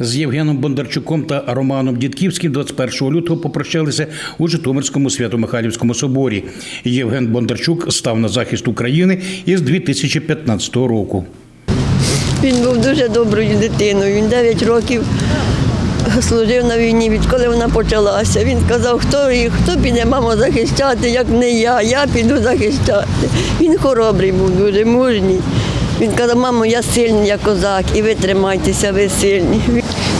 З Євгеном Бондарчуком та Романом Дідківським 21 лютого попрощалися у Житомирському Свято-Михайлівському соборі. Євген Бондарчук став на захист України із 2015 року. Він був дуже доброю дитиною. Він 9 років служив на війні, відколи вона почалася. Він сказав, хто їх, хто піде мамо захищати, як не я, я піду захищати. Він хоробрий був, дуже мужній. Він казав, мамо, я сильний, я козак, і ви тримайтеся, ви сильні.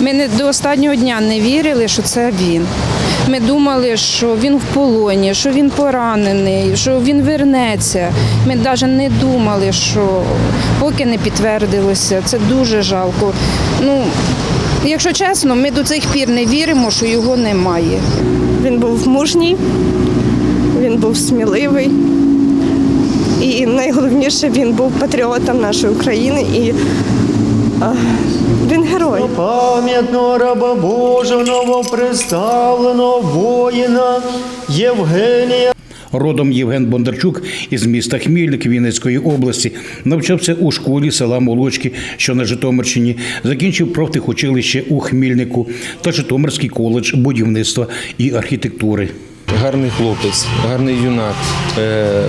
Ми не до останнього дня не вірили, що це він. Ми думали, що він в полоні, що він поранений, що він вернеться. Ми навіть не думали, що поки не підтвердилося. Це дуже жалко. Ну, якщо чесно, ми до цих пір не віримо, що його немає. Він був мужній, він був сміливий. І найголовніше, він був патріотом нашої України і він герой. Пам'ятного раба Божого новоприставленого воїна Євгенія. Родом Євген Бондарчук із міста Хмільник Вінницької області навчався у школі села Молочки, що на Житомирщині, закінчив профтехучилище у Хмільнику та Житомирський коледж будівництва і архітектури. Гарний хлопець, гарний юнак. Е,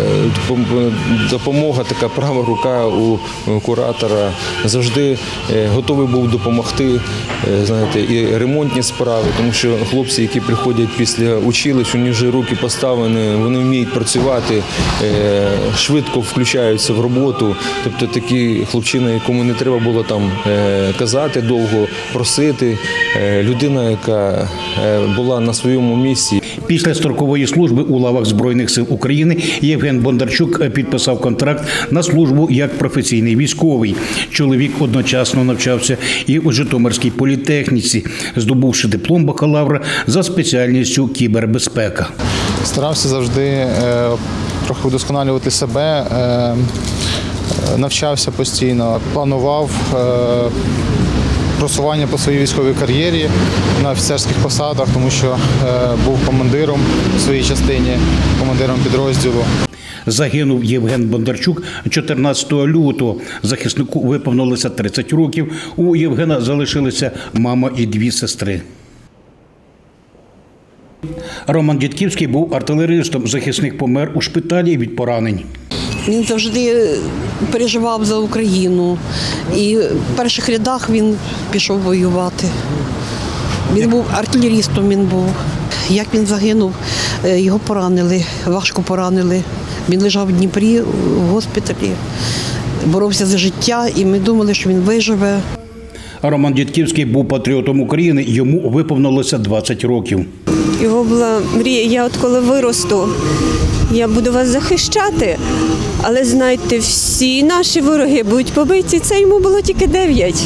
Допомога, така права рука у куратора. Завжди е, готовий був допомогти е, знаєте, і ремонтні справи, тому що хлопці, які приходять після училищ, у них вже руки поставлені, вони вміють працювати, швидко включаються в роботу. Тобто такі хлопчина, якому не треба було там казати довго, просити. Людина, яка була на своєму місці. Після строкової служби у лавах Збройних сил України Євген Бондарчук підписав контракт на службу як професійний військовий. Чоловік одночасно навчався і у Житомирській політехніці, здобувши диплом бакалавра за спеціальністю кібербезпека. Старався завжди е, трохи удосконалювати себе, е, е, навчався постійно, планував е, просування по своїй військовій кар'єрі на офіцерських посадах, тому що е, був командиром в своїй частині, командиром підрозділу. Загинув Євген Бондарчук 14 лютого. Захиснику виповнилося 30 років. У Євгена залишилися мама і дві сестри. Роман Дідківський був артилеристом. Захисник помер у шпиталі від поранень. Він завжди переживав за Україну. І в перших рядах він пішов воювати. Він був артилерістом, він був. Як він загинув, е, його поранили, важко поранили. Він лежав в Дніпрі в госпіталі, боровся за життя, і ми думали, що він виживе. Роман Дідківський був патріотом України. Йому виповнилося 20 років. Його була мрія, я от коли виросту, я буду вас захищати. Але знайте, всі наші вороги будуть побиті. Це йому було тільки дев'ять.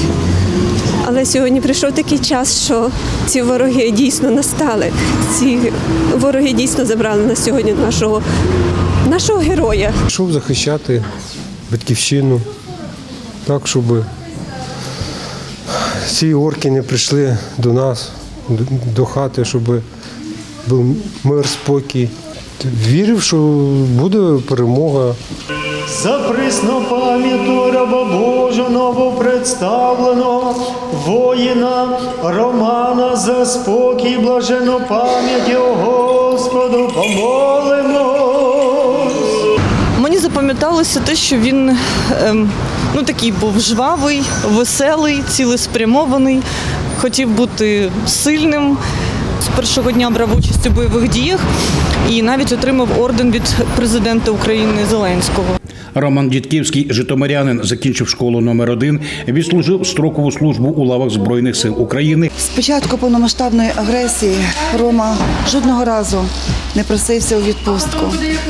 Але сьогодні прийшов такий час, що ці вороги дійсно настали. Ці вороги дійсно забрали на сьогодні нашого, нашого героя. Пішов захищати батьківщину, так, щоб ці орки не прийшли до нас, до хати, щоб був мир, спокій. Вірив, що буде перемога. За присну пам'яту раба Божого новоприставленого воїна Романа за спокій, блажену пам'ять його Господу помолимось. Мені запам'яталося те, що він ем, ну, такий був жвавий, веселий, цілеспрямований, хотів бути сильним. З першого дня брав участь у бойових діях і навіть отримав орден від президента України Зеленського. Роман Дідківський, житомирянин, закінчив школу номер 1 відслужив строкову службу у лавах Збройних сил України. З початку повномасштабної агресії Рома жодного разу не просився у відпустку,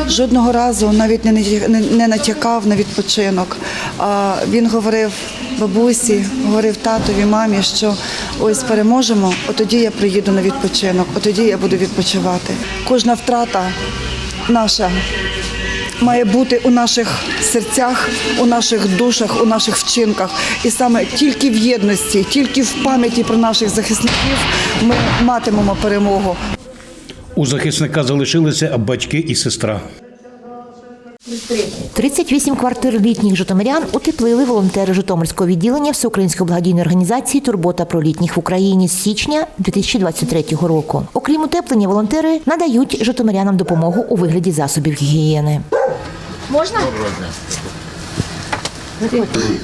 жодного разу навіть не натя- не- не натякав на відпочинок. А він говорив бабусі, говорив татові, мамі, що ось переможемо, от тоді я приїду на відпочинок, от тоді я буду відпочивати. Кожна втрата наша має бути у наших серцях, у наших душах, у наших вчинках. І саме тільки в єдності, тільки в пам'яті про наших захисників ми матимемо перемогу. У захисника залишилися батьки і сестра. 38 квартир літніх житомирян утеплили волонтери Житомирського відділення Всеукраїнської благодійної організації Турбота про літніх в Україні з січня 2023 року. Окрім утеплення, волонтери надають житомирянам допомогу у вигляді засобів гігієни.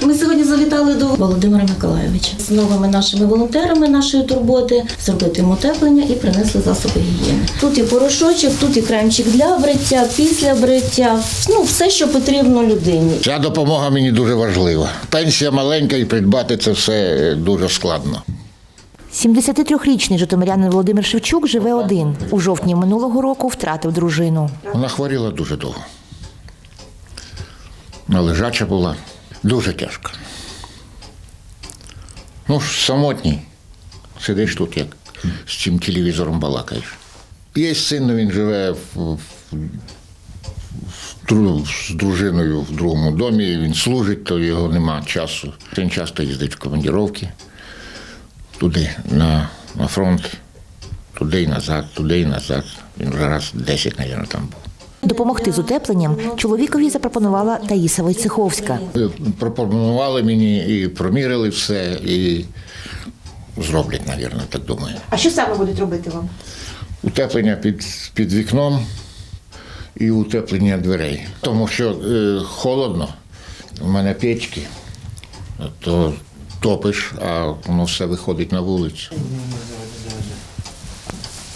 Ми сьогодні завітали до Володимира Миколайовича з новими нашими волонтерами нашої турботи, зробити йому утеплення і принесли засоби гігієни. Тут і порошочок, тут і кремчик для бриття, після бриття. Ну все, що потрібно людині. Ця допомога мені дуже важлива. Пенсія маленька і придбати це все е, дуже складно. 73-річний житомирянин Володимир Шевчук живе один. У жовтні минулого року втратив дружину. Вона хворіла дуже довго. Вона лежача була. Дуже тяжко. Ну, самотній. Сидиш тут, як з цим телевізором балакаєш. Є син, він живе в, в з дружиною в другому домі, він служить, то його нема часу. Він часто їздить в командіровки туди, на, на фронт, туди і назад, туди і назад. Він вже раз 10, мабуть, там був. Допомогти з утепленням чоловікові запропонувала Таїса Войцеховська. Е, Пропонували мені і промірили все, і зроблять, мабуть, так думаю. А що саме будуть робити вам? Утеплення під, під вікном і утеплення дверей. Тому що е, холодно, у мене печки, то топиш, а воно все виходить на вулицю.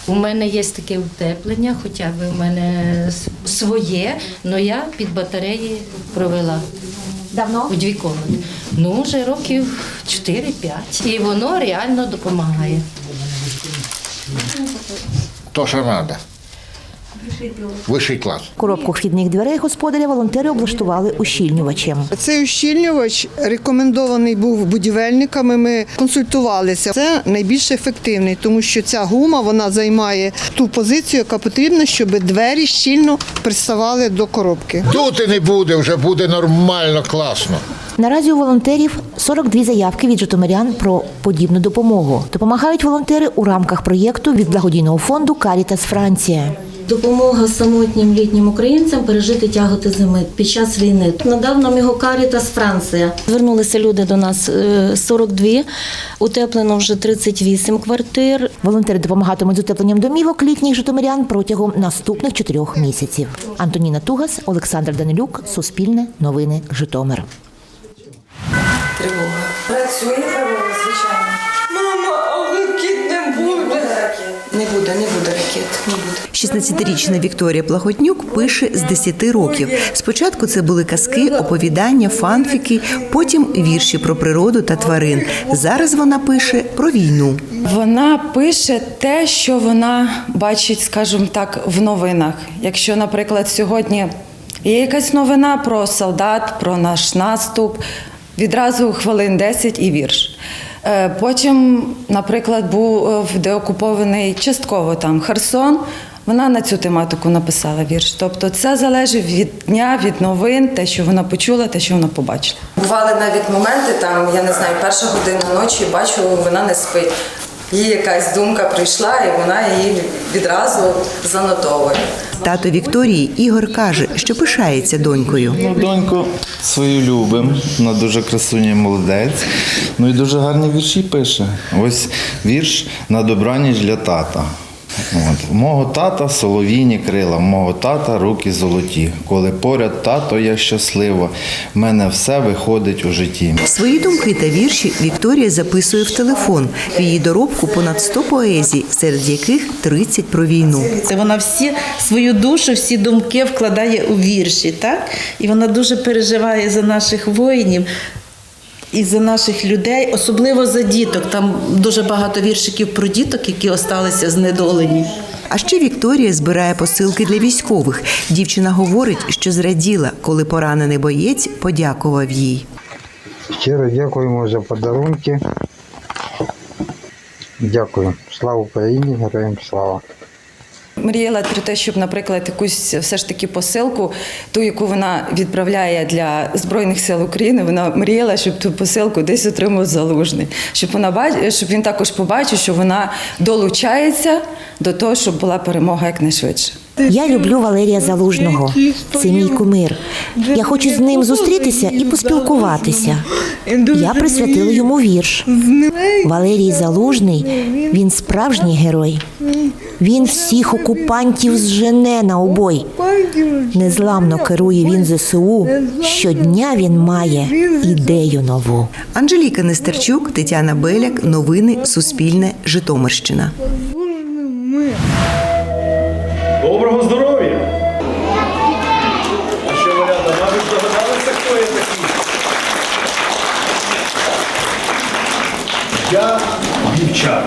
У мене є таке утеплення, хоча б у мене своє, але я під батареї провела. Давно? У дві комнати. Ну, вже років 4-5. І воно реально допомагає. То, що треба. Вищий клас. Коробку вхідних дверей господаря волонтери облаштували ущільнювачем. Цей ущільнювач рекомендований був будівельниками. Ми консультувалися. Це найбільш ефективний, тому що ця гума вона займає ту позицію, яка потрібна, щоб двері щільно приставали до коробки. Тут і не буде, вже буде нормально, класно. Наразі у волонтерів 42 заявки від житомирян про подібну допомогу. Допомагають волонтери у рамках проєкту від благодійного фонду Карітас Франція. Допомога самотнім літнім українцям пережити тяготи зими під час війни. Надав нам його Карітас Франція. Звернулися люди до нас е, 42, утеплено вже 38 квартир. Волонтери допомагатимуть з утепленням домівок літніх житомирян протягом наступних чотирьох місяців. Антоніна Тугас, Олександр Данилюк, Суспільне, Новини, Житомир. Тривога. Працює буде, не буде ракет, не буде. 16-річна Вікторія Плахотнюк пише з 10 років. Спочатку це були казки, оповідання, фанфіки, потім вірші про природу та тварин. Зараз вона пише про війну. Вона пише те, що вона бачить, скажімо так, в новинах. Якщо, наприклад, сьогодні є якась новина про солдат, про наш наступ, відразу хвилин 10 і вірш. Е, Потім, наприклад, був е, деокупований частково там Херсон. Вона на цю тематику написала вірш. Тобто це залежить від дня, від новин, те, що вона почула, те, що вона побачила. Бували навіть моменти, там, я не знаю, перша година ночі бачу, вона не спить. Їй якась думка прийшла, і вона її відразу занотовує. Тато Вікторії Ігор каже, що пишається донькою. Ну, доньку свою любим, вона дуже красуня молодець. Ну і дуже гарні вірші пише. Ось вірш на добраніч для тата. От. Мого тата соловійні крила, мого тата руки золоті. Коли поряд тато я щаслива, в мене все виходить у житті. Свої думки та вірші Вікторія записує в телефон. В її доробку понад 100 поезій, серед яких 30 про війну. Це вона всі свою душу, всі думки вкладає у вірші, так? І вона дуже переживає за наших воїнів. І за наших людей, особливо за діток. Там дуже багато віршиків про діток, які осталися знедолені. А ще Вікторія збирає посилки для військових. Дівчина говорить, що зраділа, коли поранений боєць подякував їй. Щиро дякуємо за подарунки. Дякую. Слава Україні, героям слава. Мріяла про те, щоб, наприклад, якусь все ж таки посилку, ту, яку вона відправляє для Збройних сил України, вона мріяла, щоб ту посилку десь отримав залужний, щоб вона бач- щоб він також побачив, що вона долучається до того, щоб була перемога якнайшвидше. Я люблю Валерія Залужного. Це мій кумир. Я хочу з ним зустрітися і поспілкуватися. Я присвятила йому вірш. Валерій Залужний він справжній герой. Він всіх окупантів зжене на обой. Незламно керує він ЗСУ. Щодня він має ідею нову. Анжеліка Нестерчук, Тетяна Беляк. Новини Суспільне. Житомирщина. Дівчат.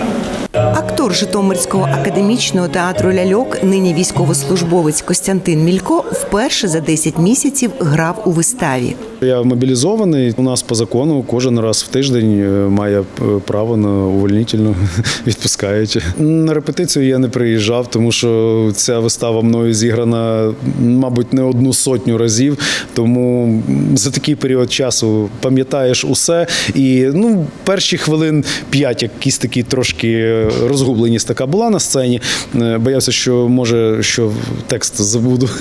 Актор Житомирського академічного театру ляльок, нині військовослужбовець Костянтин Мілько, вперше за 10 місяців грав у виставі. Я мобілізований. У нас по закону кожен раз в тиждень е, має е, право на увольнительну відпускають. На репетицію я не приїжджав, тому що ця вистава мною зіграна, мабуть, не одну сотню разів. Тому за такий період часу пам'ятаєш усе. І ну, перші хвилин п'ять, якісь такі трошки розгубленість така була на сцені. Е, Боявся, що може що текст забуду.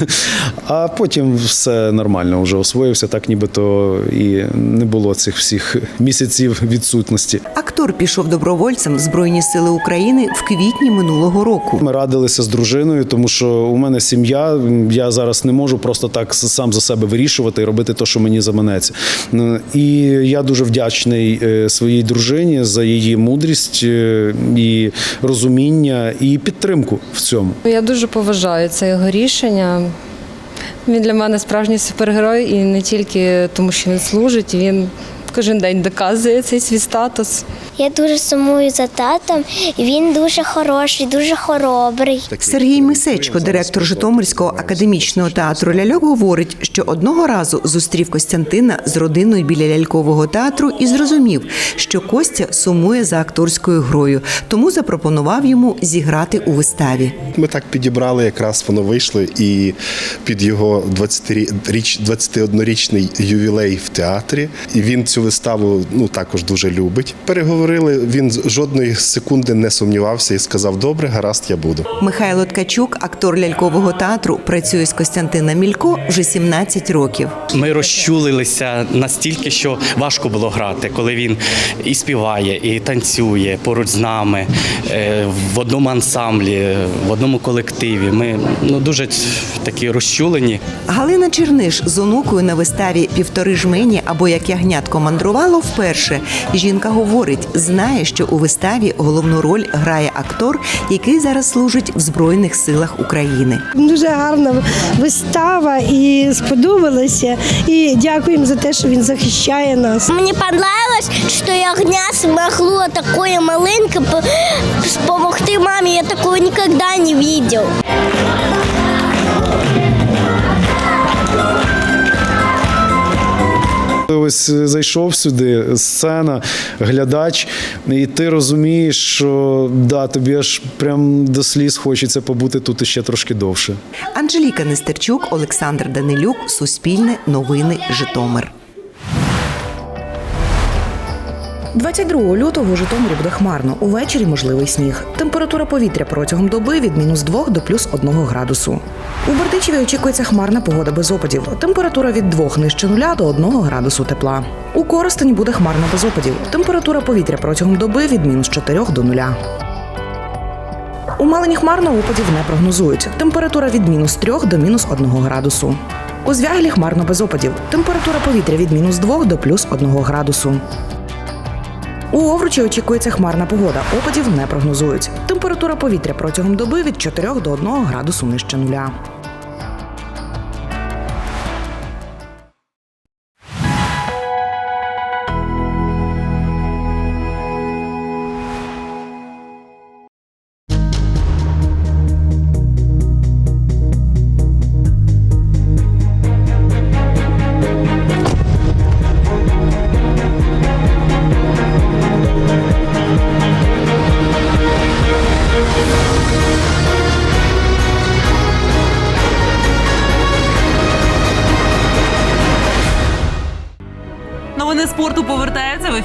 А потім все нормально вже освоївся, так нібито і не було цих всіх місяців відсутності. Актор пішов добровольцем в Збройні Сили України в квітні минулого року. Ми радилися з дружиною, тому що у мене сім'я. Я зараз не можу просто так сам за себе вирішувати і робити те, що мені заманеться. Ну, І я дуже вдячний е, своїй дружині за її мудрість е, і розуміння і підтримку в цьому. Я дуже поважаю це його рішення. Він для мене справжній супергерой, і не тільки тому, що він служить, він кожен день доказує цей свій статус. Я дуже сумую за татом. Він дуже хороший, дуже хоробрий. Сергій Мисечко, директор Житомирського академічного театру ляльок, говорить, що одного разу зустрів Костянтина з родиною біля лялькового театру і зрозумів, що Костя сумує за акторською грою, тому запропонував йому зіграти у виставі. Ми так підібрали, якраз воно вийшло, і під його 20-річ 21-річний ювілей в театрі. І він цю виставу ну також дуже любить. Переговорили. Він жодної секунди не сумнівався і сказав: Добре, гаразд, я буду. Михайло Ткачук, актор лялькового театру, працює з Костянтина Мілько вже 17 років. Ми розчулилися настільки, що важко було грати, коли він і співає, і танцює поруч з нами е, в одному ансамблі, в одному колективі. Ми ну дуже такі розчулені. Галина Черниш з онукою на виставі Півтори жмені або як ягнятко мандрувало вперше. Жінка говорить, знає, що у виставі головну роль грає актор, який зараз служить в Збройних силах України. Дуже гарна вистава і сподобалася. І дякуємо за те, що він захищає нас. Мені понравилось, що ягня смогло такое маленьке допомогти мамі. Я такого ніколи не бачив. Ось зайшов сюди, сцена, глядач, і ти розумієш, що да, тобі аж прям до сліз хочеться побути тут іще трошки довше. Анжеліка Нестерчук, Олександр Данилюк, Суспільне, Новини, Житомир. 22 лютого у Житомирі буде хмарно. Увечері можливий сніг. Температура повітря протягом доби від мінус 2 до плюс 1 градусу. У Бердичеві очікується хмарна погода без опадів. Температура від 2 нижче нуля до 1 градусу тепла. У Коростені буде хмарно без опадів. Температура повітря протягом доби від мінус 4 до 0. У Малині хмарно опадів не прогнозують. Температура від мінус 3 до мінус 1 градусу. У Звяглі хмарно без опадів. Температура повітря від мінус 2 до плюс 1 градусу. У Овручі очікується хмарна погода. Опадів не прогнозують. Температура повітря протягом доби від 4 до 1 градусу нижче нуля.